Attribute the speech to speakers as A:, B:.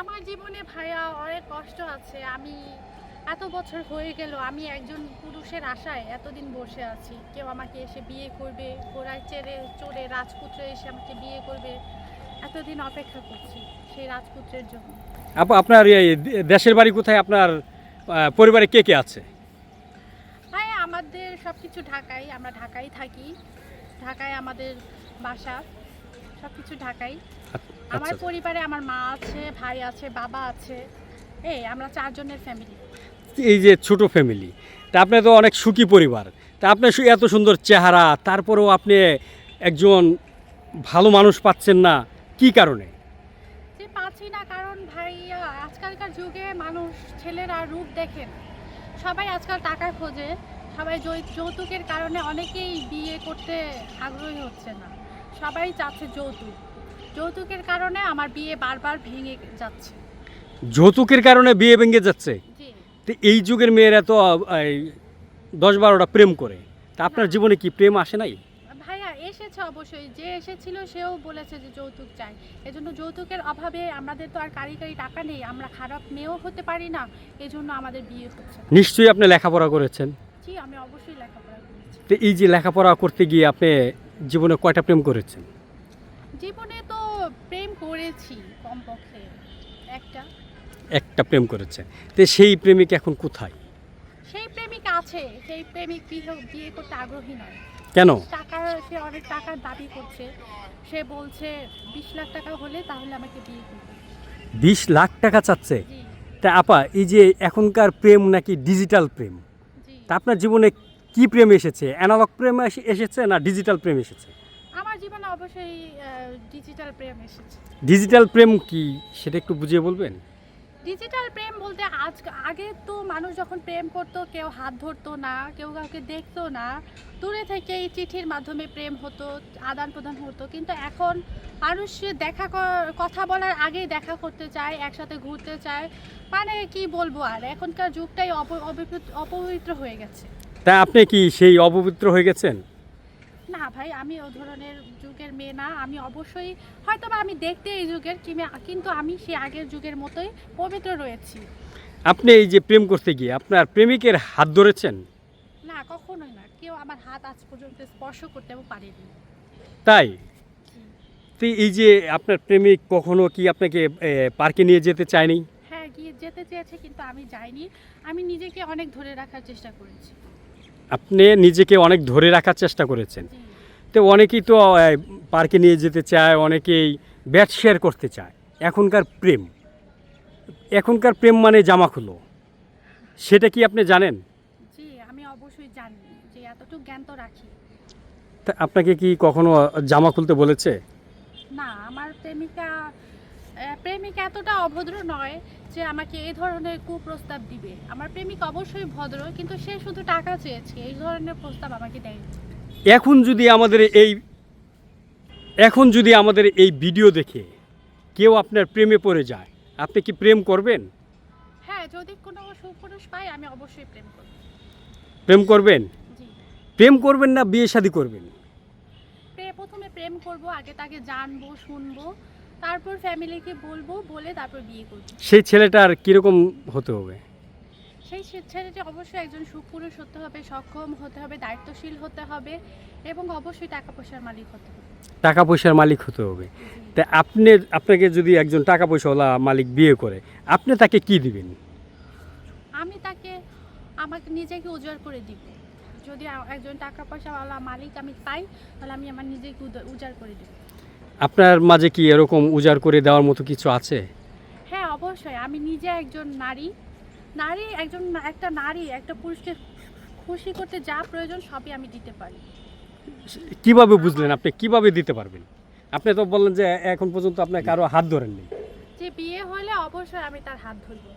A: আমার জীবনে ভাইয়া অনেক কষ্ট আছে। আমি এত বছর হয়ে গেল আমি একজন পুরুষের আশায় এতদিন বসে আছি। কেউ আমাকে এসে বিয়ে করবে ঘোড়ায় চেড়ে চড়ে রাজপুত্র এসে আমাকে বিয়ে করবে এতদিন অপেক্ষা করছি সেই রাজপুত্রের জন্য।
B: আপু আপনার এই দেশের বাড়ি কোথায়? আপনার পরিবারে কে কে আছে?
A: ভাইয়া আমাদের সব কিছু ঢাকায় আমরা ঢাকায় থাকি। ঢাকায় আমাদের বাসা। সব কিছু ঢাকায় আমার
B: আচ্ছা।
A: পরিবারে আমার মা আছে ভাই আছে বাবা আছে। এই আমরা চারজনের ফ্যামিলি
B: এই যে ছোট ফ্যামিলি তা আপনি তো অনেক সুখী পরিবার। তা আপনার এত সুন্দর চেহারা তারপরেও আপনি একজন ভালো মানুষ পাচ্ছেন না কি কারণে?
A: যে পাচ্ছি না কারণ ভাইয়া আজকালকার যুগে মানুষ ছেলেরা রূপ দেখে না। সবাই আজকাল টাকা খোঁজে সবাই যৌতুকের কারণে অনেকেই বিয়ে করতে আগ্রহী হচ্ছে না। সবাই চাচ্ছে যৌতুক। যৌতুকের কারণে আমার বিয়ে বারবার ভেঙে যাচ্ছে।
B: যৌতুকের কারণে বিয়ে ভেঙে যাচ্ছে? তো এই যুগের মেয়েরা তো এই দশ বারোটা প্রেম করে। তা আপনার জীবনে কি প্রেম আসে নাই?
A: ভাইয়া এসেছে অবশ্যই। যে এসেছিল সেও বলেছে যে যৌতুক চাই। এজন্য যৌতুকের অভাবে আমাদের তো আর কারি কারি টাকা নেই। আমরা খারাপ মেয়েও হতে পারি না। এজন্য আমাদের বিয়ে হচ্ছে।
B: নিশ্চয়ই আপনি লেখাপড়া করেছেন।
A: জি আমি অবশ্যই লেখাপড়া করেছি।
B: তো এই যে লেখাপড়া করতে গিয়ে আপনি জীবনে কয়টা প্রেম করেছেন?
A: জীবনে তো প্রেম করেছি কমপক্ষে একটা।
B: একটা প্রেম করেছেন। তো সেই প্রেমিক এখন কোথায়?
A: সেই প্রেমিক আছে সেই প্রেমিক বিয়ে- করতে আগ্রহী নয়।
B: কেন?
A: টাকা সে অনেক টাকার দাবি করছে। সে বলছে বিশ লাখ টাকা হলে তাহলে আমাকে বিয়ে করবে।
B: বিশ লাখ টাকা চাচ্ছে? তা আপা এই যে এখনকার প্রেম নাকি ডিজিটাল প্রেম?
A: জি।
B: তা আপনার জীবনে কি প্রেম এসেছে? অ্যানালগ প্রেম এসে- এসেছে না ডিজিটাল প্রেম এসেছে?
A: আমার জীবনে অবশ্যই ডিজিটাল প্রেম এসেছে।
B: ডিজিটাল প্রেম কি? সেটা একটু বুঝিয়ে বলবেন?
A: ডিজিটাল প্রেম বলতে আজ আগে তো মানুষ যখন প্রেম করতো কেউ হাত ধরতো না কেউ কাউকে দেখতো না। দূরে থেকে এই চিঠির মাধ্যমে প্রেম হতো আদান প্রদান হতো। কিন্তু এখন মানুষ দেখা কথা বলার আগেই দেখা করতে চায় একসাথে ঘুরতে চায়। মানে কি বলব আর? এখনকার যুগটাই অপ- অপবিত্র হয়ে গেছে।
B: তা আপনি কি সেই অপবিত্র হয়ে গেছেন?
A: না ভাই আমি ও ধরনের যুগের মেয়ে না। আমি অবশ্যই হয়তো বা আমি দেখতে এই যুগের কিন্তু আমি সেই আগের যুগের মতোই পবিত্র রয়েছি।
B: আপনি এই যে প্রেম করতে গিয়ে আপনার প্রেমিকের হাত ধরেছেন?
A: না কখনোই না। কেউ আমার হাত আজ পর্যন্ত স্পর্শ করতেও পারেনি।
B: তাই? তো এই যে আপনার প্রেমিক কখনো কি আপনাকে পার্কে নিয়ে যেতে চায়নি?
A: হ্যাঁ গিয়ে যেতে চেয়েছে কিন্তু আমি যাইনি। আমি নিজেকে অনেক ধরে রাখার চেষ্টা করেছি।
B: আপনি নিজেকে অনেক ধরে রাখার চেষ্টা করেছেন। তো অনেকেই তো পার্কে নিয়ে যেতে চায় অনেকেই ব্যাট শেয়ার করতে চায়। এখনকার প্রেম। এখনকার প্রেম মানে জামা খুলো। সেটা কি আপনি জানেন?
A: জি আমি অবশ্যই জানি যে এতটুকু জ্ঞান তো রাখি।
B: তা আপনাকে কি কখনো জামা খুলতে বলেছে?
A: না আমার প্রেমিকা প্রেমিকা এতটা অভদ্র নয় যে আমাকে এই ধরনের কুপ্রস্তাব দিবে। আমার প্রেমিক অবশ্যই ভদ্র কিন্তু সে শুধু টাকা চেয়েছে। এই ধরনের প্রস্তাব আমাকে দেয়নি।
B: এখন যদি আমাদের এই এখন যদি আমাদের এই ভিডিও দেখে কেউ আপনার প্রেমে পড়ে যায় আপনি কি প্রেম করবেন?
A: হ্যাঁ যদি কোনো সুপুরুষ পাই আমি অবশ্যই প্রেম করব।
B: প্রেম করবেন? প্রেম করবেন না বিয়ে শাদী করবেন?
A: প্রে প্রথমে প্রেম করব আগে তাকে জানব শুনব। তারপর ফ্যামিলিকে বলব বলে তারপর বিয়ে করব।
B: সেই ছেলেটার কীরকম হতে হবে?
A: সেই ছেলেটি অবশ্যই একজন সুপুরুষ হতে হবে সক্ষম হতে হবে দায়িত্বশীল হতে হবে এবং অবশ্যই টাকা পয়সার মালিক হতে হবে।
B: টাকা পয়সার মালিক হতে হবে। তা আপনি আপনাকে যদি একজন টাকা পয়সাওয়ালা মালিক বিয়ে করে আপনি তাকে কি দিবেন?
A: আমি তাকে আমাকে নিজেকে উজাড় করে দিব। যদি একজন টাকা পয়সাওয়ালা মালিক আমি পাই তাহলে আমি আমার নিজেকে উজাড় করে দেব।
B: আপনার মাঝে কি এরকম উজাড় করে দেওয়ার মতো কিছু আছে?
A: হ্যাঁ অবশ্যই। আমি নিজে একজন নারী। নারী একজন একটা নারী একটা পুরুষকে খুশি করতে যা প্রয়োজন সবই আমি দিতে পারি।
B: কীভাবে বুঝলেন আপনি? কীভাবে দিতে পারবেন? আপনি তো বললেন যে এখন পর্যন্ত আপনি কারও হাত ধরেননি।
A: যে বিয়ে হলে অবশ্যই আমি তার হাত ধরবো।